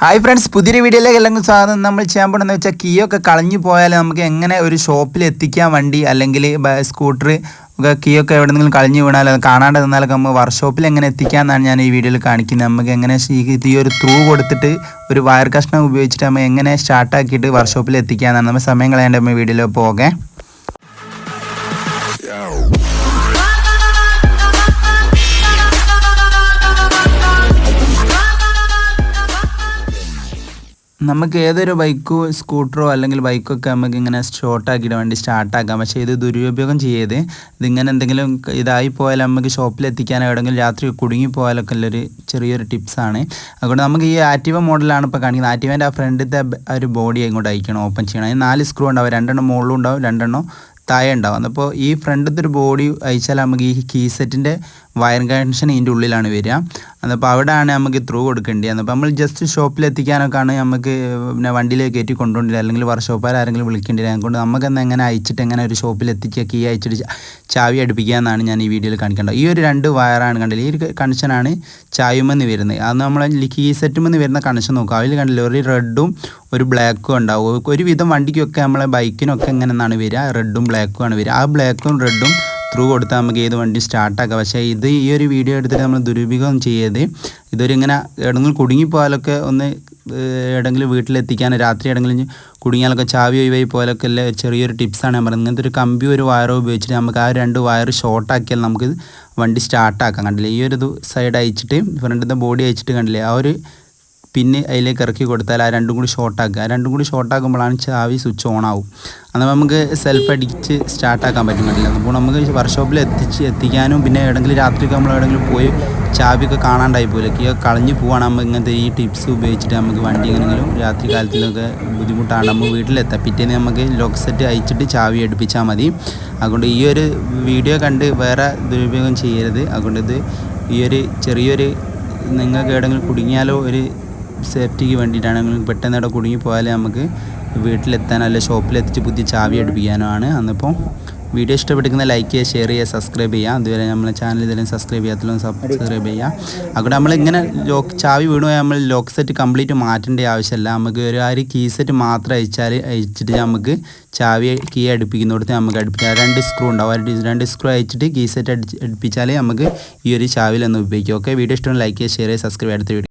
Hi friends പുതിയൊരു വീഡിയോയിലേക്ക് അല്ലെങ്കിൽ സ്വാഗതം. നമ്മൾ ചെയ്യാൻ പോകണമെന്ന് വെച്ചാൽ കീ ഒക്കെ കളഞ്ഞു പോയാൽ നമുക്ക് എങ്ങനെ ഒരു ഷോപ്പിൽ എത്തിക്കാൻ വണ്ടി അല്ലെങ്കിൽ സ്കൂട്ടർ കീ ഒക്കെ എവിടെന്നെങ്കിലും കളഞ്ഞു വീണാൽ അത് കാണാണ്ട് നിന്നാലൊക്കെ നമ്മൾ വർക്ക്ഷോപ്പിൽ എങ്ങനെ എത്തിക്കാം എന്നാണ് ഞാൻ ഈ വീഡിയോയിൽ കാണിക്കുന്നത്. നമുക്ക് എങ്ങനെ ഈ ഒരു ത്രൂ കൊടുത്തിട്ട് ഒരു വയർ കഷ്ണം ഉപയോഗിച്ചിട്ട് നമ്മൾ എങ്ങനെ സ്റ്റാർട്ടാക്കിയിട്ട് വർക്ക്ഷോപ്പിൽ എത്തിക്കാമെന്നാണ്. നമ്മൾ സമയം കളയേണ്ട നമ്മൾ വീഡിയോയിൽ പോകെ. നമുക്ക് ഏതൊരു ബൈക്കോ സ്കൂട്ടറോ അല്ലെങ്കിൽ ബൈക്കൊക്കെ നമുക്ക് ഇങ്ങനെ ഷോർട്ടാക്കിയിട്ട് വേണ്ടി സ്റ്റാർട്ടാക്കാം പക്ഷേ ഇത് ദുരുപയോഗം ചെയ്യരുത് ഇതിങ്ങനെ എന്തെങ്കിലും ഇതായി പോയാൽ നമുക്ക് ഷോപ്പിൽ എത്തിക്കാൻ എവിടെയെങ്കിലും രാത്രി കുടുങ്ങി പോയാലൊക്കെ ഉള്ളൊരു ചെറിയൊരു ടിപ്സാണ് അതുകൊണ്ട് നമുക്ക് ഈ ആക്റ്റീവ മോഡലാണ് ഇപ്പോൾ കാണിക്കുന്നത്. ആക്റ്റീവേന്റെ ആ ഫ്രണ്ടിലത്തെ ഒരു ബോഡി ഇങ്ങോട്ട് അയക്കണം ഓപ്പൺ ചെയ്യണം. അതിന് നാല് സ്ക്രൂ ഉണ്ടാവും. രണ്ടെണ്ണം മുകളിലും ഉണ്ടാവും. രണ്ടെണ്ണം താഴെ ഉണ്ടാവും. അപ്പോൾ ഈ ഫ്രണ്ടിലത്തെ ഒരു ബോഡി അയച്ചാൽ നമുക്ക് ഈ കീ സെറ്റിന്റെ വയർ കണക്ഷൻ ഇതിന്റെ ഉള്ളിലാണ് വരിക. അതപ്പോൾ അവിടെയാണ് നമുക്ക് ത്രൂ കൊടുക്കേണ്ടത്. അപ്പോൾ നമ്മൾ ജസ്റ്റ് ഷോപ്പിൽ എത്തിക്കാനൊക്കെയാണ് നമുക്ക് പിന്നെ വണ്ടിയിലേക്ക് കയറ്റി കൊണ്ടുപോകേണ്ടത് അല്ലെങ്കിൽ വർക്ക്ഷോപ്പുകാർ ആരെങ്കിലും വിളിക്കേണ്ടത്. അതുകൊണ്ട് നമുക്ക് എന്ന് എങ്ങനെ അയച്ചിട്ട് എങ്ങനെ ഒരു ഷോപ്പിൽ എത്തിക്കുക കീ അയച്ചിട്ട് ചാവി അടുപ്പിക്കുക എന്നാണ് ഞാൻ ഈ വീഡിയോയിൽ കാണിക്കേണ്ടത്. ഈ ഒരു രണ്ട് വയറാണ് കണ്ടത് ഈ ഒരു കണക്ഷനാണ് ചായുമെന്ന് വരുന്നത്. അത് നമ്മൾ കീ സെറ്റുമെന്ന് വരുന്ന കണക്ഷൻ നോക്കുക. അതിൽ കണ്ടില്ല ഒരു റെഡും ഒരു ബ്ലാക്കും ഉണ്ടാവും. ഒരുവിധം വണ്ടിക്കൊക്കെ നമ്മളെ ബൈക്കിനൊക്കെ എങ്ങനെ വരിക? റെഡും ബ്ലാക്കും ആണ് വരിക. ആ ബ്ലാക്കും റെഡും ത്രൂ കൊടുത്താൽ നമുക്ക് ഏത് വണ്ടി സ്റ്റാർട്ടാക്കാം പക്ഷേ ഇത് ഈ ഒരു വീഡിയോ എടുത്തിട്ട് നമ്മൾ ദുരുപയോഗം ചെയ്യരുത് ഇതൊരു ഇങ്ങനെ എവിടെങ്കിലും കുടുങ്ങിപ്പോയാലൊക്കെ ഒന്ന് എവിടെങ്കിലും വീട്ടിലെത്തിക്കാൻ രാത്രി എവിടെങ്കിലും കുടുങ്ങിയാലൊക്കെ ചാവി ഒഴിവായി പോലൊക്കെ ഉള്ള ചെറിയൊരു ടിപ്സാണ് ഞാൻ പറയുന്നത് ഇങ്ങനത്തെ ഒരു കമ്പി ഒരു വയറോ ഉപയോഗിച്ചിട്ട് നമുക്ക് ആ രണ്ട് വയർ ഷോർട്ടാക്കിയാൽ നമുക്ക് വണ്ടി സ്റ്റാർട്ടാക്കാം കണ്ടില്ലേ? ഈ ഒരു സൈഡ് അയച്ചിട്ട് ഫ്രണ്ടിന്റെ ബോഡി അയച്ചിട്ട് കണ്ടില്ലേ? ആ ഒരു പിന്നെ അതിലേക്ക് ഇറക്കി കൊടുത്താൽ ആ രണ്ടും കൂടി ഷോർട്ടാക്കുക ആ രണ്ടും കൂടി ഷോർട്ടാക്കുമ്പോഴാണ് ചാവി സ്വിച്ച് ഓൺ ആവും. അന്ന് നമുക്ക് സെൽഫ് അടിച്ച് സ്റ്റാർട്ടാക്കാൻ പറ്റും കണ്ടില്ല? അപ്പോൾ നമുക്ക് വർക്ക്ഷോപ്പിൽ എത്തിച്ച് എത്തിക്കാനും പിന്നെ എവിടെങ്കിലും രാത്രിയൊക്കെ നമ്മൾ എവിടെയെങ്കിലും പോയി ചാവിയൊക്കെ കാണാണ്ടായി പോലെ ഈ കളഞ്ഞു പോവാണ്. നമ്മൾ ഇങ്ങനത്തെ ഈ ടിപ്സ് ഉപയോഗിച്ചിട്ട് നമുക്ക് വണ്ടി എങ്ങനെയെങ്കിലും രാത്രി കാലത്തിലൊക്കെ ബുദ്ധിമുട്ടാണ്. നമ്മൾ വീട്ടിലെത്താം. പിറ്റേന്ന് നമുക്ക് ലോക്ക് സെറ്റ് അയച്ചിട്ട് ചാവി എടുപ്പിച്ചാൽ മതി. അതുകൊണ്ട് ഈ ഒരു വീഡിയോ കണ്ട് വേറെ ദുരുപയോഗം ചെയ്യരുത്. അതുകൊണ്ട് ഇത് ഈ ഒരു ചെറിയൊരു നിങ്ങൾക്ക് എവിടെയെങ്കിലും കുടുങ്ങിയാലോ ഒരു സേഫ്റ്റിക്ക് വേണ്ടിയിട്ടാണെങ്കിലും പെട്ടെന്ന് കുടുങ്ങി പോയാലേ നമുക്ക് വീട്ടിലെത്താൻ അല്ലെങ്കിൽ ഷോപ്പിലെത്തിച്ച് പുതിയ ചാവി അടുപ്പിക്കാനോ ആണ്. അന്നിപ്പോൾ വീഡിയോ ഇഷ്ടപ്പെട്ടിരിക്കുന്ന ലൈക്ക് ചെയ്യുക ഷെയർ ചെയ്യുക സബ്സ്ക്രൈബ് ചെയ്യുക. അതുവരെ നമ്മളെ ചാനൽ ഇതെല്ലാം സബ്സ്ക്രൈബ് ചെയ്യാത്തതും സബ്സ്ക്രൈബ് ചെയ്യുക. നമ്മൾ ഇങ്ങനെ ലോക്ക് ചാവി വീണു നമ്മൾ ലോക്ക് സെറ്റ് കംപ്ലീറ്റ് മാറ്റേണ്ട ആവശ്യമില്ല. നമുക്ക് ഒരു ആ ഒരു കീ സെറ്റ് മാത്രം അയച്ചാൽ അയച്ചിട്ട് നമുക്ക് ചാവി കീ അടുപ്പിക്കുന്നിടത്ത് നമുക്ക് അടുപ്പിക്കാം രണ്ട് സ്ക്രൂ ഉണ്ടാവും. രണ്ട് സ്ക്രൂ അയച്ചിട്ട് കീ സെറ്റ് അടിച്ച് അടുപ്പിച്ചാൽ നമുക്ക് ഈ ഒരു ചാവിയിൽ ഒന്ന് ഉപയോഗിക്കാം. ഓക്കെ വീഡിയോ ഇഷ്ടം ലൈക്ക് ചെയ്യുക ഷെയർ ചെയ്യുക സബ്സ്ക്രൈബ് അടുത്ത വീഡിയോ